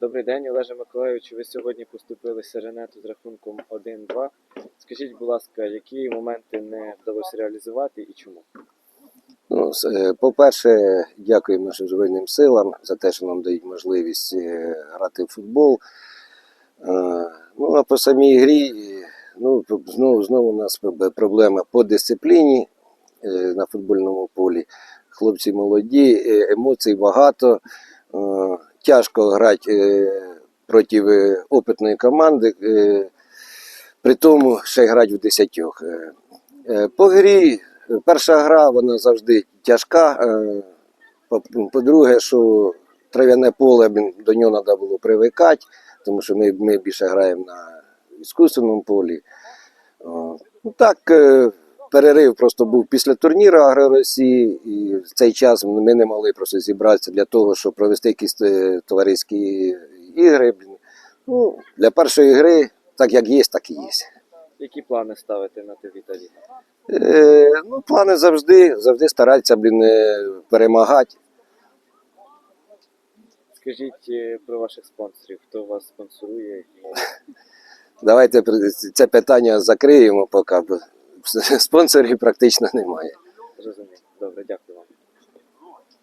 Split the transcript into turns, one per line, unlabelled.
Добрий день, Олеже Миколайовичу. Ви сьогодні поступили Сиренету з рахунком 1-2. Скажіть, будь ласка, які моменти не вдалося реалізувати і чому?
Ну, е, по-перше, дякуємо нашим Збройним силам за те, що нам дають можливість е, грати в футбол. Е, Ну, а по самій грі, ну, знову, знову у нас проблема по дисципліні на футбольному полі. Хлопці молоді, емоцій багато. Тяжко грати е, проти е, опитної команди, е, при тому ще грати в десятьох. По грі Перша гра вона завжди тяжка. по- По-друге, що трав'яне поле до нього треба було привикати, тому що ми, ми більше граємо на іскусственному полі. Ну, так, перерив просто був після турніру Агро Росії, і в цей час ми не могли просто зібратися для того, щоб провести якісь е, товариські ігри. Ну, для першої гри, так як є, так і є.
Які плани ставите на ТВ Віталій?
Е, ну, плани завжди, завжди старатися блін, е, перемагати.
Скажіть е, про ваших спонсорів, хто вас спонсорує
Давайте це питання закриємо, поки спонсорів практично немає.
Розумію. Добре, дякую.